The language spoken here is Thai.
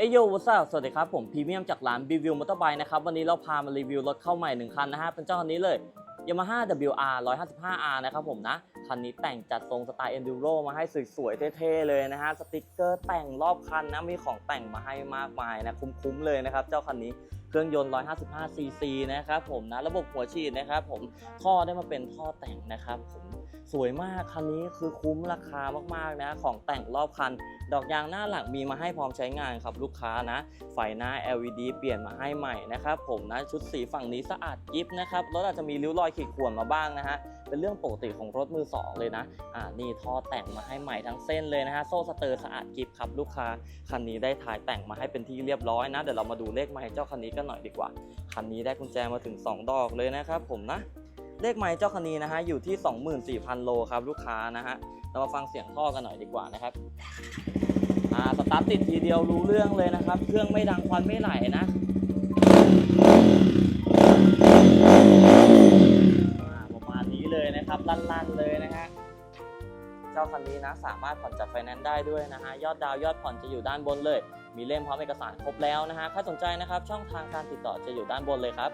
เอโยวัสสวัสดีครับ ผมพรีเมียมจากร้านบีวิวมอเตอร์ไบค์นะครับ วันนี้เราพามารีวิวรถเข้าใหม่1คันนะฮะ เป็นเจ้าคันนี้เลย Yamaha WR 155R นะครับผมนะ คันนี้แต่งจัดทรงสไตล์ Enduro มาให้สวยๆเท่ๆเลยนะฮะสติกเกอร์แต่งรอบคันนะมีของแต่งมาให้มากมายนะคุ้มๆเลยนะครับเจ้าคันนี้เครื่องยนต์ 155cc นะครับผมนะระบบหัวฉีดนะครับผมท่อได้มาเป็นท่อแต่งนะครับผมสวยมากคันนี้คือคุ้มราคามากๆนะของแต่งรอบคัน ดอกยางหน้าหลังมีมาให้พร้อมใช้งานครับลูกค้านะไฟหน้า LED เปลี่ยนมาให้ใหม่นะครับผมนะชุดสีฝั่งนี้สะอาดกิฟนะครับรถอาจจะมีริ้วรอยขีดข่วนมาบ้างนะฮะเป็นเรื่องปกติของรถมือสองเลยนะ อ่า นี่ท่อแต่งมาให้ใหม่ทั้งเส้นเลยนะฮะ โซ่สเตอร์สะอาดกิฟครับลูกค้า คันนี้ได้ถ่ายแต่งมาให้เป็นที่เรียบร้อยนะ เดี๋ยวเรามาดูเลขไมล์เจ้าคันนี้กันหน่อยดีกว่า คันนี้ได้กุญแจมาถึง 2 ดอกเลยนะครับผมนะ เลขไมล์เจ้าคันนี้นะฮะ อยู่ที่ 24,000 โลครับลูกค้านะฮะ เรามาฟังเสียงท่อกันหน่อยดีกว่านะครับอ่า สตาร์ทติดทีเดียวรู้เรื่องเลยนะครับ เครื่องไม่ดังควันไม่ไหลนะ นะครับลั่นๆเลยนะฮะเจ้าคันนี้นะสามารถผ่อนจัดไฟแนนซ์ได้ด้วยนะฮะยอดดาวยอดผ่อนจะอยู่ด้านบนเลย มีเล่มพร้อมเอกสารครบแล้วนะฮะใครสนใจนะครับช่องทางการติดต่อจะอยู่ด้านบนเลยครับ